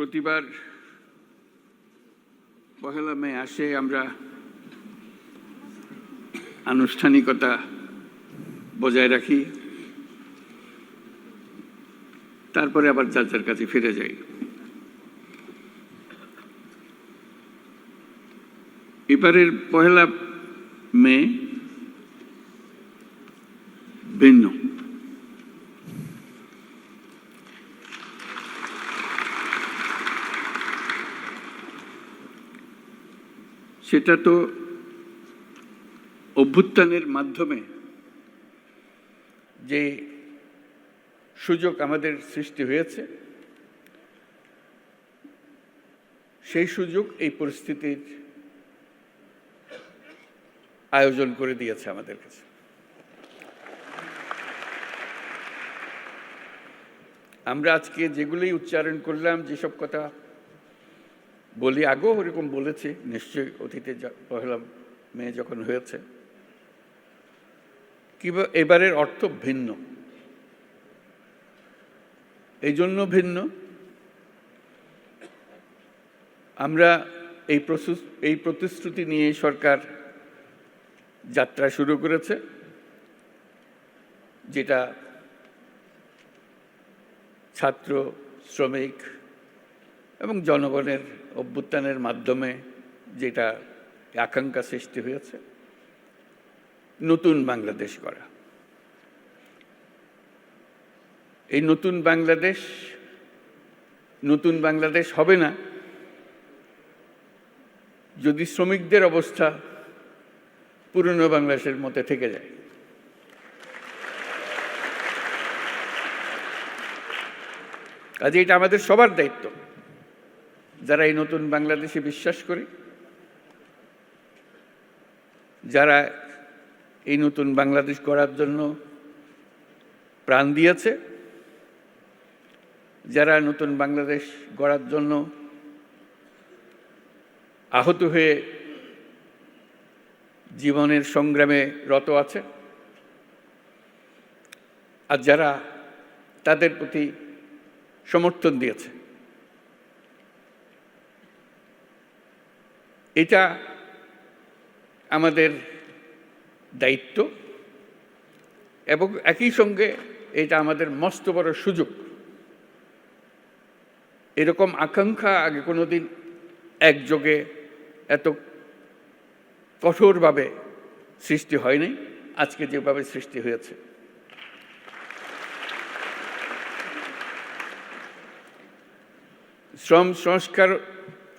প্রতিবার পহেলা মে আসে আমরা আনুষ্ঠানিকতা বজায় রাখি। তারপরে আবার যার কাছে ফিরে যাই। এবারের পহেলা মে ভিন্ন। সেটা তো অভ্যুত্থানের মাধ্যমে যে সুযোগ আমাদের সৃষ্টি হয়েছে, সেই সুযোগ এই পরিস্থিতির আয়োজন করে দিয়েছে আমাদের কাছে। আমরা আজকে যেগুলোই উচ্চারণ করলাম, যেসব কথা বলি আগেও ওরকম বলেছি, নিশ্চয়ই অতীতে পহেলা মেয়ে যখন হয়েছে। কিংবা, এবারের অর্থ ভিন্ন। এই জন্য ভিন্ন। আমরা এই এই প্রতিশ্রুতি নিয়ে সরকার যাত্রা শুরু করেছে, যেটা ছাত্র, শ্রমিক এবং জনগণের অভ্যুত্থানের মাধ্যমে যেটা আকাঙ্ক্ষা সৃষ্টি হয়েছে, নতুন বাংলাদেশ করা এই নতুন বাংলাদেশ নতুন বাংলাদেশ হবে না যদি শ্রমিকদের অবস্থা পুরনো বাংলাদেশের মধ্যে থেকে যায়। কাজে এটা আমাদের সবার দায়িত্ব। যারা এই নতুন বাংলাদেশে বিশ্বাস করি, যারা এই নতুন বাংলাদেশ গড়ার জন্য প্রাণ দিয়েছে, যারা নতুন বাংলাদেশ গড়ার জন্য আহত হয়ে জীবনের সংগ্রামে রত আছে, আর যারা তাদের প্রতি সমর্থন দিয়েছে। এটা আমাদের দায়িত্ব এবং একই সঙ্গে এটা আমাদের মস্ত বড় সুযোগ। এরকম আকাঙ্ক্ষা আগে কোনোদিন একযোগে এত কঠোরভাবে সৃষ্টি হয়নি, আজকে যেভাবে সৃষ্টি হয়েছে। শ্রম সংস্কার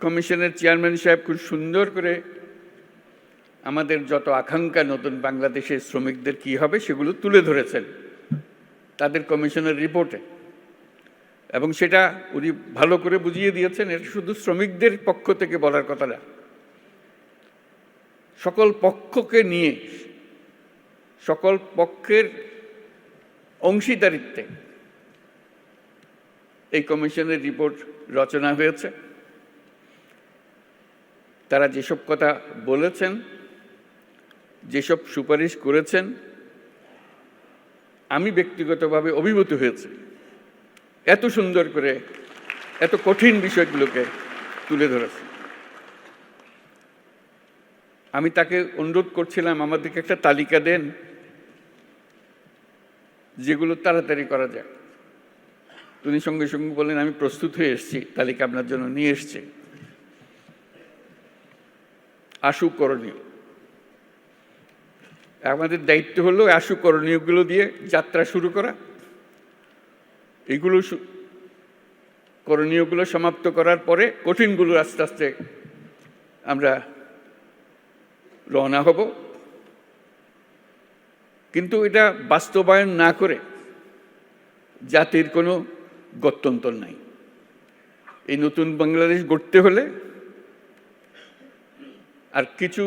কমিশনের চেয়ারম্যান সাহেব খুব সুন্দর করে আমাদের যত আকাঙ্ক্ষা নতুন বাংলাদেশের শ্রমিকদের কি হবে সেগুলো তুলে ধরেছেন তাদের কমিশনের রিপোর্টে। এবং সেটা উনি ভালো করে বুঝিয়ে দিয়েছেন, এটা শুধু শ্রমিকদের পক্ষ থেকে বলার কথা না। সকল পক্ষকে নিয়ে, সকল পক্ষের অংশীদারিত্বে এই কমিশনের রিপোর্ট রচনা হয়েছে। তারা যেসব কথা বলেছেন, যেসব সুপারিশ করেছেন, আমি ব্যক্তিগতভাবে অভিভূত হয়েছে। এত সুন্দর করে, এত কঠিন বিষয়গুলোকে তুলে ধরেছে আমি তাকে অনুরোধ করছিলাম আমাদেরকে একটা তালিকা দেন, যেগুলো তাড়াতাড়ি করা যায় তিনি সঙ্গে সঙ্গে বলেন, আমি প্রস্তুত হয়ে এসেছি, তালিকা আপনার জন্য নিয়ে এসছি। আশু করণীয়। আমাদের দায়িত্ব হলো আশু করণীয়গুলো দিয়ে যাত্রা শুরু করা। এগুলো করণীয়গুলো সমাপ্ত করার পরে কঠিনগুলো আস্তে আস্তে আমরা রওনা হব। কিন্তু এটা বাস্তবায়ন না করে জাতির কোনো গত্যন্তর নাই। এই নতুন বাংলাদেশ গড়তে হলে আর কিছু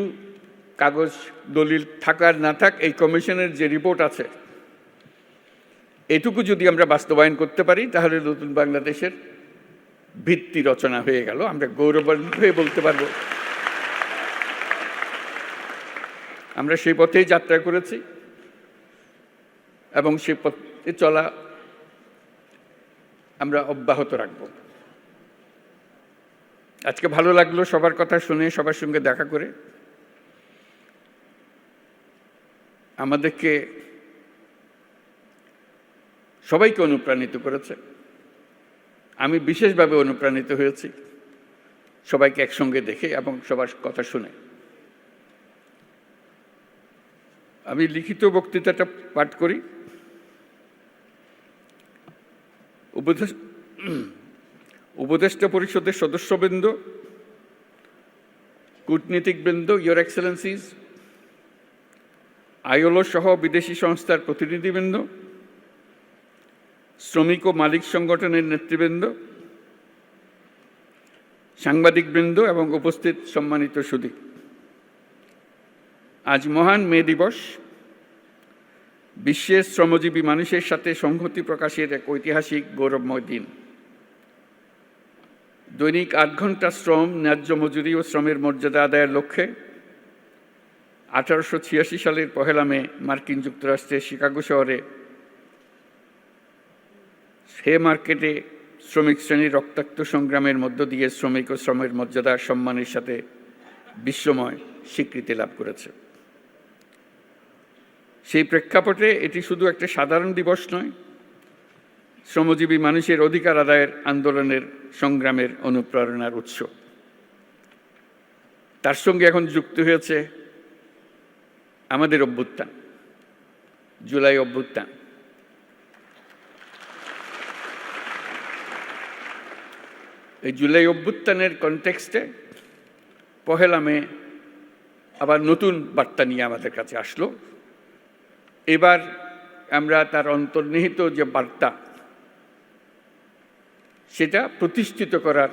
কাগজ, দলিল থাকার না থাক, এই কমিশনের যে রিপোর্ট আছে, এটুকু যদি আমরা বাস্তবায়ন করতে পারি, তাহলে নতুন বাংলাদেশের ভিত্তি রচনা হয়ে গেল। আমরা গৌরবান্বিত হয়ে বলতে পারব। আমরা সেই পথেই যাত্রা করেছি এবং সে পথে চলা আমরা অব্যাহত রাখব। আজকে ভালো লাগল সবার কথা শুনে, সবার সঙ্গে দেখা করে। আমাদেরকে সবাইকে অনুপ্রাণিত করেছে। আমি বিশেষভাবে অনুপ্রাণিত হয়েছি সবাইকে একসঙ্গে দেখে এবং সবার কথা শুনে। আমি লিখিত বক্তৃতাটা পাঠ করি। উপদেশ উপদেষ্টা পরিষদের সদস্যবৃন্দ, কূটনীতিকবৃন্দ ইয়োর এক্সেলেন্সিস আইওলো সহ বিদেশি সংস্থার প্রতিনিধিবৃন্দ, শ্রমিক ও মালিক সংগঠনের নেতৃবৃন্দ, সাংবাদিকবৃন্দ এবং উপস্থিত সম্মানিত সুদী। আজ মহান মে দিবস। বিশ্বের শ্রমজীবী মানুষের সাথে সংহতি প্রকাশের এক ঐতিহাসিক গৌরবময় দিন। দৈনিক আট ঘণ্টা শ্রম, ন্যায্য মজুরি ও শ্রমের মর্যাদা আদায়ের লক্ষ্যে আঠারোশো ছিয়াশি সালের পহেলা মে মার্কিন যুক্তরাষ্ট্রের শিকাগো শহরে সে মার্কেটে শ্রমিক শ্রেণির রক্তাক্ত সংগ্রামের মধ্য দিয়ে শ্রমিক ও শ্রমের মর্যাদা সম্মানের সাথে বিশ্বময় স্বীকৃতি লাভ করেছে। সেই প্রেক্ষাপটে এটি শুধু একটা সাধারণ দিবস নয় শ্রমজীবী মানুষের অধিকার আদায়ের আন্দোলনের সংগ্রামের অনুপ্রেরণার উৎস। তার সঙ্গে এখন যুক্ত হয়েছে আমাদের অভ্যুত্থান, জুলাই অভ্যুত্থান। এই জুলাই অভ্যুত্থানের কনটেক্সটে পহেলা মে আবার নতুন বার্তা নিয়ে আমাদের কাছে আসলো। এবার আমরা তার অন্তর্নিহিত যে বার্তা সেটা প্রতিষ্ঠিত করার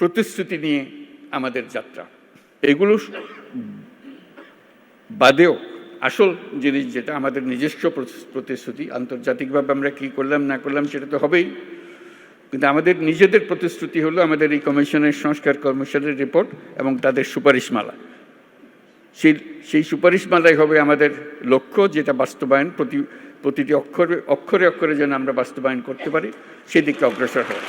প্রতিশ্রুতি নিয়ে আমাদের যাত্রা। এগুলো বাদেও আসল জিনিস যেটা আমাদের নিজস্ব প্রতিশ্রুতি, আন্তর্জাতিকভাবে আমরা কি করলাম, না করলাম সেটা তো হবেই। কিন্তু আমাদের নিজেদের প্রতিশ্রুতি হলো আমাদের এই কমিশনের সংস্কার কমিশনের রিপোর্ট এবং তাদের সুপারিশমালা। সেই সেই সুপারিশমালাই হবে আমাদের লক্ষ্য যেটা বাস্তবায়ন প্রতি প্রতিটি অক্ষরে অক্ষরে অক্ষরে যেন আমরা বাস্তবায়ন করতে পারি সেদিকে অগ্রসর হওয়া।